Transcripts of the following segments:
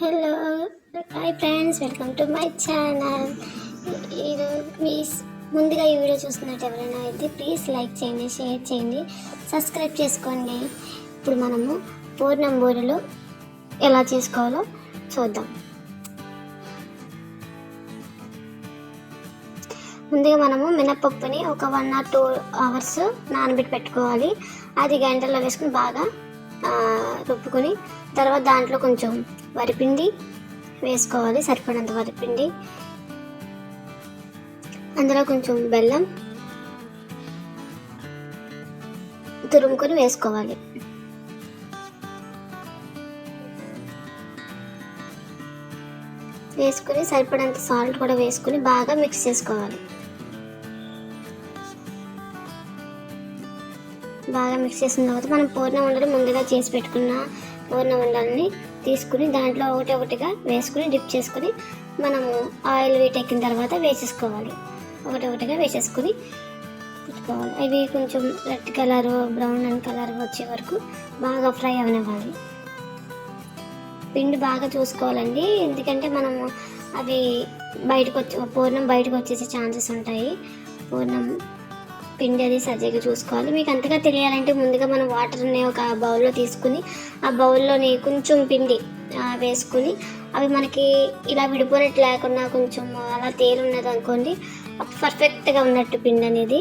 Hello hi friends welcome to my channel ఈరోజు please ముందుగా ఈ వీడియో చూస్తున్నట్టు ఎవరైనా అయితే ప్లీజ్ లైక్ చేయండి షేర్ చేయండి సబ్స్క్రైబ్ చేసుకోండి. ఇప్పుడు మనము పూర్ణం బూరెలు ఎలా చేసుకోవాలో చూద్దాం. ముందుగా మనము మినపప్పుని ఒక వన్ ఆర్ టూ అవర్స్ నానబెట్టి పెట్టుకోవాలి. అది గంటల్లో వేసుకుని బాగా రుబ్బుకొని తర్వాత దాంట్లో కొంచెం వరిపిండి వేసుకోవాలి సరిపడంత వరిపిండి. అందులో కొంచెం బెల్లం తురుముకొని వేసుకోవాలి. వేసుకుని సరిపడంత సాల్ట్ కూడా వేసుకుని బాగా మిక్స్ చేసుకోవాలి. బాగా మిక్స్ చేసిన తర్వాత మనం పూర్ణ ఉండలు ముందుగా చేసి పెట్టుకున్న పూర్ణ ఉండల్ని తీసుకుని దాంట్లో ఒకటి ఒకటిగా వేసుకుని డిప్ చేసుకుని మనము ఆయిల్ వీటెక్కిన తర్వాత వేసేసుకోవాలి. ఒకటి ఒకటిగా వేసేసుకుని పెట్టుకోవాలి. అవి కొంచెం red colour brown and colour వచ్చే వరకు బాగా ఫ్రై అవనివ్వాలి. పిండి బాగా చూసుకోవాలండి. ఎందుకంటే మనము అవి బయటకు వచ్చి పూర్ణం బయటకు వచ్చేసే ఛాన్సెస్ ఉంటాయి. పూర్ణం పిండి అది సరిగ్గా చూసుకోవాలి. మీకు అంతగా తెలియాలంటే ముందుగా మనం వాటర్ని ఒక బౌల్లో తీసుకుని ఆ బౌల్లోని కొంచెం పిండి వేసుకుని అవి మనకి ఇలా విడిపోయినట్టు లేకుండా కొంచెం అలా తేలున్నది అనుకోండి పర్ఫెక్ట్గా ఉన్నట్టు పిండి అనేది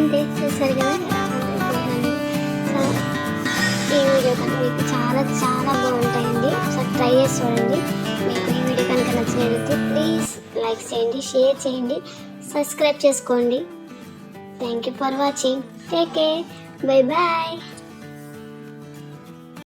అంతే చూసారు కదా? ఈ వీడియో కనుక మీకు చాలా చాలా బాగుంటాయండి. ఒకసారి ట్రై చేసి చూడండి. మీకు ఈ వీడియో కనుక నచ్చినట్లయితే ప్లీజ్ లైక్ చేయండి షేర్ చేయండి సబ్స్క్రైబ్ చేసుకోండి. Thank you for watching take care bye bye